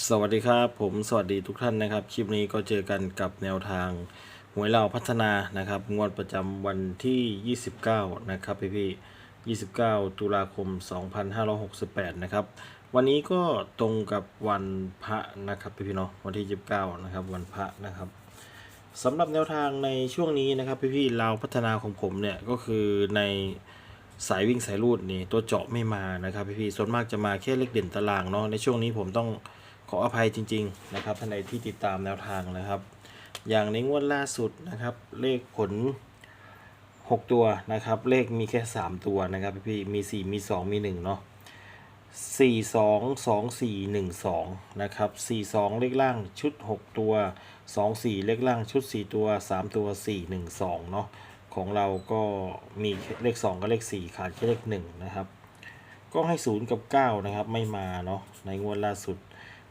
สวัสดีครับ ผมสวัสดีทุกท่านนะครับ คลิปนี้ก็เจอกันกับแนวทางหวยเราพัฒนานะครับ งวดประจำวันที่ 29 นะครับพี่พี่29 ตุลาคม 2568 นะครับ วันนี้ก็ตรงกับวันพระนะครับพี่พี่เนาะวันที่ 29 นะครับ วันพระนะครับสำหรับแนวทางในช่วงนี้นะครับพี่พี่เราพัฒนาของผมเนี่ยก็คือในสายวิ่งสายรูดนี่ตัวเจาะไม่มานะครับพี่ๆส่วนมากจะมาแค่เลขเด่นตารางเนาะในช่วงนี้ผมต้อง ออภัยจริง ๆ นะครับท่านใดที่ติดตามแนวทางนะครับ อย่างในงวดล่าสุดนะครับ เลขผล 6 ตัวนะครับ เลขมีแค่ 3 ตัวนะครับพี่มี 4 มี 2 มี 1 เนาะ4 2 2 4 1 2นะครับ4 2เลขล่างชุด 6 ตัว2 4เลขล่างชุด 4 ตัว 3 ตัว 4 1 2เนาะของเราก็มีเลข 2 กับเลข 4 ขาดแค่เลข1นะครับ ก็ให้ 0 กับ 9 นะครับ ไม่มาเนาะในงวดล่าสุด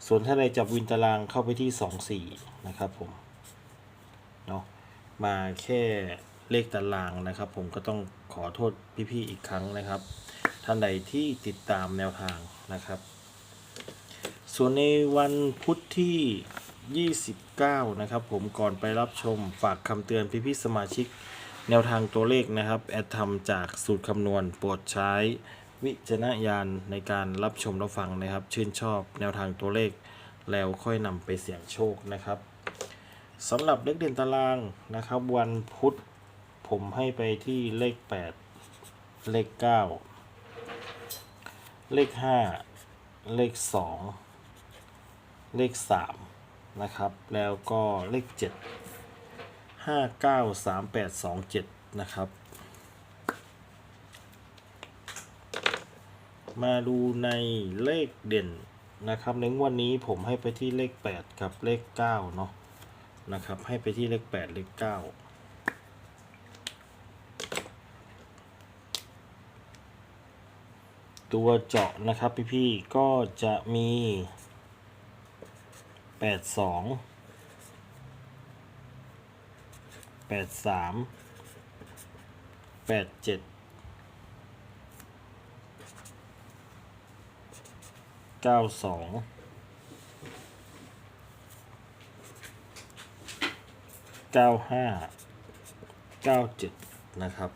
ส่วนถ้าใดจับวินตารางเข้าไปที่ 2 4 นะครับผมเนาะมาแค่เลขตารางนะครับ ผมก็ต้องขอโทษพี่ๆอีกครั้งนะครับ ท่านใดที่ติดตามแนวทางนะครับ ส่วนในวันพุธที่ 29 นะครับ ผมก่อนไปรับชมฝากคำเตือนพี่ๆสมาชิก แนวทางตัวเลขนะครับ แอดทำจากสูตรคำนวณโปรดใช้ วิจารณญาณในการรับชมรับฟังนะครับ ชื่นชอบแนวทางตัวเลข แล้วค่อยนำไปเสี่ยงโชคนะครับสำหรับเลขเด่นตารางนะครับ วันพุธผมให้ไปที่เลข 8 เลข 9 เลข 5 เลข 2 เลข 3 นะครับ แล้วก็เลข7ห้าเก้าสามแปดสองเจ็ดนะครับ มาดูในเลขเด่นนะครับในวันนี้ผมให้ไปที่เลข 8 กับเลข9เนาะนะครับ ให้ไปที่เลข 8 เลข 9ตัวเจาะนะครับพี่พี่ก็จะมี 82 83 87 เจ็ดเก้าสองเก้าห้าเก้าเจ็ดนะครับ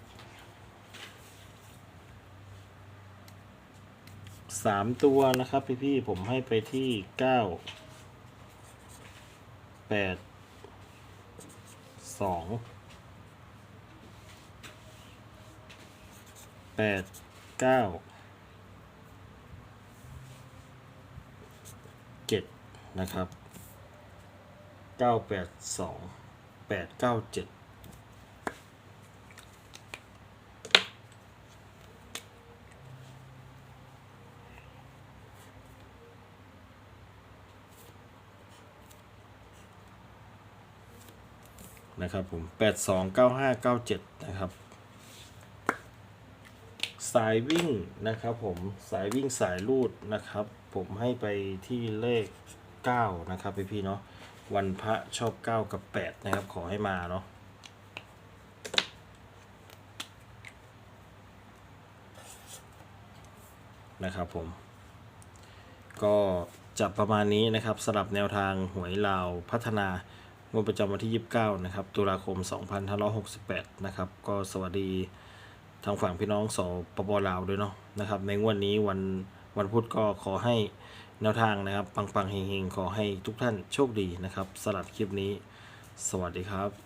สามตัวนะครับพี่ๆผมให้ไปที่เก้าแปดสองแปดเก้าเจ็ด นะครับเก้าแปดสองแปดเก้าเจ็ดนะครับผมแปดสองเก้าห้าเก้าเจ็ดนะครับ สายวิ่งนะครับผม สายวิ่งสายรูดนะครับ ผมให้ไปที่เลข 9 นะครับพี่พี่เนาะวันพระชอบ 9 กับ 8 นะครับ ขอให้มาเนาะนะครับผม ก็จะประมาณนี้นะครับสำหรับแนวทางหวยลาวพัฒนางวดประจำวันที่ 29 นะครับ ตุลาคม 2568 นะครับ ก็สวัสดีทางฝั่งพี่น้องสปปลาวด้วยเนาะนะครับ ในงวดนี้วันวันพุธก็ขอให้ แนวทางนะครับ ปังๆเฮงๆ ขอให้ทุกท่านโชคดีนะครับสลับคลิปนี้ สวัสดีครับ